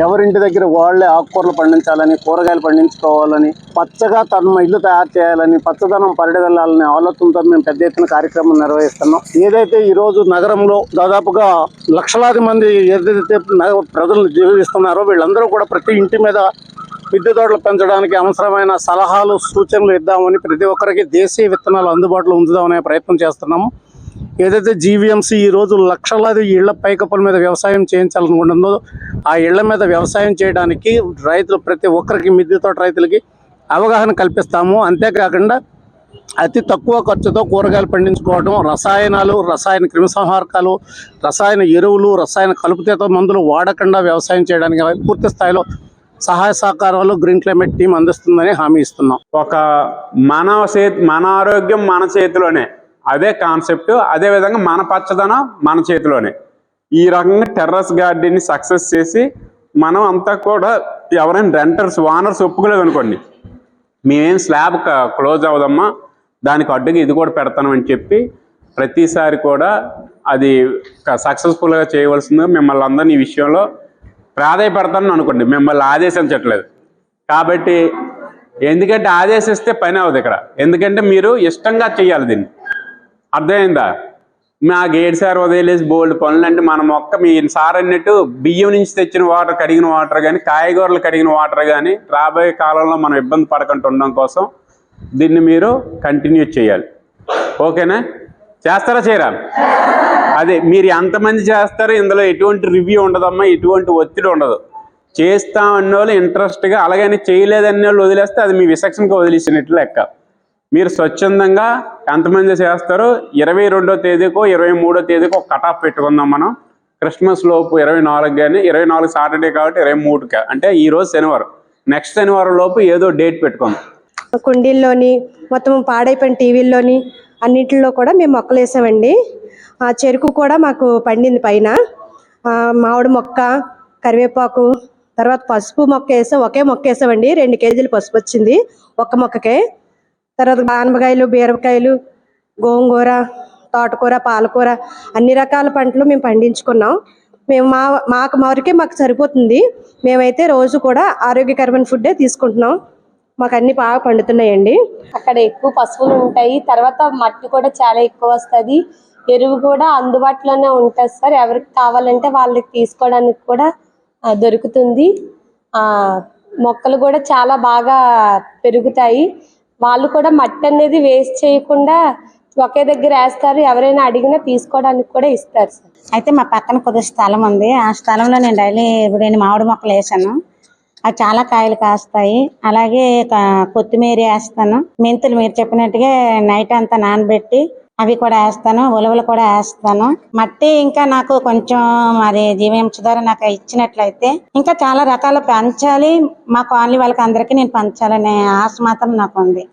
ఎవరింటి దగ్గర వాళ్ళే ఆకుకూరలు పండించాలని కూరగాయలు పండించుకోవాలని పచ్చగా తమ ఇల్లు తయారు చేయాలని పచ్చదనం పరిడగెళ్ళాలని ఆలోచనతో మేము పెద్ద ఎత్తున కార్యక్రమం నిర్వహిస్తున్నాం. ఏదైతే ఈ రోజు నగరంలో దాదాపుగా లక్షలాది మంది ఏదైతే నగ- ప్రజలు జీవిస్తున్నారో వీళ్ళందరూ కూడా ప్రతి ఇంటి మీద మిద్దె తోటలు పెంచడానికి అవసరమైన సలహాలు సూచనలు ఇద్దామని ప్రతి ఒక్కరికి దేశీయ విత్తనాలు అందుబాటులో ఉంచుదామనే ప్రయత్నం చేస్తున్నాము. ఏదైతే జీవీఎంసీ ఈ రోజు లక్షలాది ఇళ్ళ పైకప్పుల మీద వ్యవసాయం చేయించాలనుకుంటుందో ఆ ఇళ్ళ మీద వ్యవసాయం చేయడానికి రైతులు ప్రతి ఒక్కరికి మిద్దె తోట రైతులకి అవగాహన కల్పిస్తాము. అంతేకాకుండా అతి తక్కువ ఖర్చుతో కూరగాయలు పండించుకోవడం రసాయనాలు రసాయన క్రిమిసంహారకాలు రసాయన ఎరువులు రసాయన కలుపుతీత మందులు వాడకుండా వ్యవసాయం చేయడానికి పూర్తి స్థాయిలో సహాయ సహకారాలు గ్రీన్ క్లైమేట్ టీం అందిస్తుందని హామీ ఇస్తున్నాం. ఒక మన చేతి మన ఆరోగ్యం మన చేతిలోనే. అదే కాన్సెప్ట్ అదే విధంగా మన పచ్చదనం మన చేతిలోనే. ఈ రకంగా టెర్రస్ గార్డెన్ని సక్సెస్ చేసి మనం అంతా కూడా ఎవరైనా రెంటర్స్ ఓనర్స్ ఒప్పుకోలేదు అనుకోండి. మేమేం స్లాబ్ క్లోజ్ అవ్వదమ్మా దానికి అడ్డుగా ఇది కూడా పెడతాను అని చెప్పి ప్రతిసారి కూడా అది సక్సెస్ఫుల్గా చేయవలసిందిగా మిమ్మల్ని అందరినీ ఈ విషయంలో ప్రాధాయపడతానని అనుకోండి. మిమ్మల్ని ఆదేశించట్లేదు. కాబట్టి ఎందుకంటే ఆదేశిస్తే పని అవ్వదు ఇక్కడ. ఎందుకంటే మీరు ఇష్టంగా చేయాలి దీన్ని. అర్థమైందా? మా గేట్ సార్ వదిలేసి బోల్డ్ పనులు అంటే మన మొక్క మీ సార్ అన్నట్టు బియ్యం నుంచి తెచ్చిన వాటర్ కడిగిన వాటర్ కానీ కాయగూరలు కడిగిన వాటర్ కానీ రాబోయే కాలంలో మనం ఇబ్బంది పడకుండా ఉండడం కోసం దీన్ని మీరు కంటిన్యూ చేయాలి. ఓకేనా? చేస్తారా చేయరా? అదే మీరు ఎంతమంది చేస్తారు ఇందులో ఎటువంటి రివ్యూ ఉండదమ్మా ఎటువంటి ఒత్తిడి ఉండదు. చేస్తామన్న వాళ్ళు ఇంట్రెస్ట్గా అలాగని చేయలేదన్న వాళ్ళు వదిలేస్తే అది మీ విసక్షన్కి వదిలేసినట్లు లెక్క. మీరు స్వచ్ఛందంగా ఎంతమంది చేస్తారు? ఇరవై రెండో తేదీకో ఇరవై మూడో తేదీకో ఒక కటాఫ్ పెట్టుకుందాం మనం. క్రిస్మస్ లోపు ఇరవై నాలుగు కానీ ఇరవై నాలుగు సాటర్డే కాబట్టి ఇరవై మూడుకి. అంటే ఈ రోజు శనివారం. నెక్స్ట్ శనివారం లోపు ఏదో డేట్ పెట్టుకుందాం. కుండీల్లోని మొత్తం పాడైపోయిన టీవీల్లోని అన్నింటిలో కూడా మేము మొక్కలు వేసామండి. ఆ చెరుకు కూడా మాకు పండింది పైన. మామిడి మొక్క కరివేపాకు తర్వాత పసుపు మొక్క వేసాం. ఒకే మొక్క వేసామండి. రెండు కేజీలు పసుపు వచ్చింది ఒక్క మొక్కకే. తర్వాత ఆనపకాయలు బీరకాయలు గోంగూర తోటకూర పాలకూర అన్ని రకాల పంటలు మేము పండించుకున్నాం. మేము మా మాకు మరికే మాకు సరిపోతుంది. మేమైతే రోజు కూడా ఆరోగ్యకరమైన ఫుడ్డే తీసుకుంటున్నాం. మాకు అన్ని బాగా పండుతున్నాయండి. అక్కడ ఎక్కువ పశువులు ఉంటాయి. తర్వాత మట్టి కూడా చాలా ఎక్కువ వస్తుంది. ఎరువు కూడా అందుబాటులోనే ఉంటుంది సార్. ఎవరికి కావాలంటే వాళ్ళకి తీసుకోవడానికి కూడా దొరుకుతుంది. మొక్కలు కూడా చాలా బాగా పెరుగుతాయి. వాళ్ళు కూడా మట్టి అనేది వేస్ట్ చేయకుండా ఒకే దగ్గర వేస్తారు. ఎవరైనా అడిగినా తీసుకోవడానికి కూడా ఇస్తారు సార్. అయితే మా పక్కన కొద్ది స్థలం ఉంది. ఆ స్థలంలో నేను డైలీ రెండు మామిడి మొక్కలు వేసాను. అవి చాలా కాయలు కాస్తాయి. అలాగే కొత్తిమీర వేస్తాను. మెంతులు మీరు చెప్పినట్టుగా నైట్ అంతా నానబెట్టి అవి కూడా వేస్తాను ఉలవలు కూడా వేస్తాను. మట్టి ఇంకా నాకు కొంచెం మరి జీవహింస ద్వారా నాకు ఇచ్చినట్లయితే ఇంకా చాలా రకాలు పెంచాలి. మా కాలనీ వాళ్ళకి అందరికీ నేను పంచాలనే ఆశ మాత్రం నాకు ఉంది.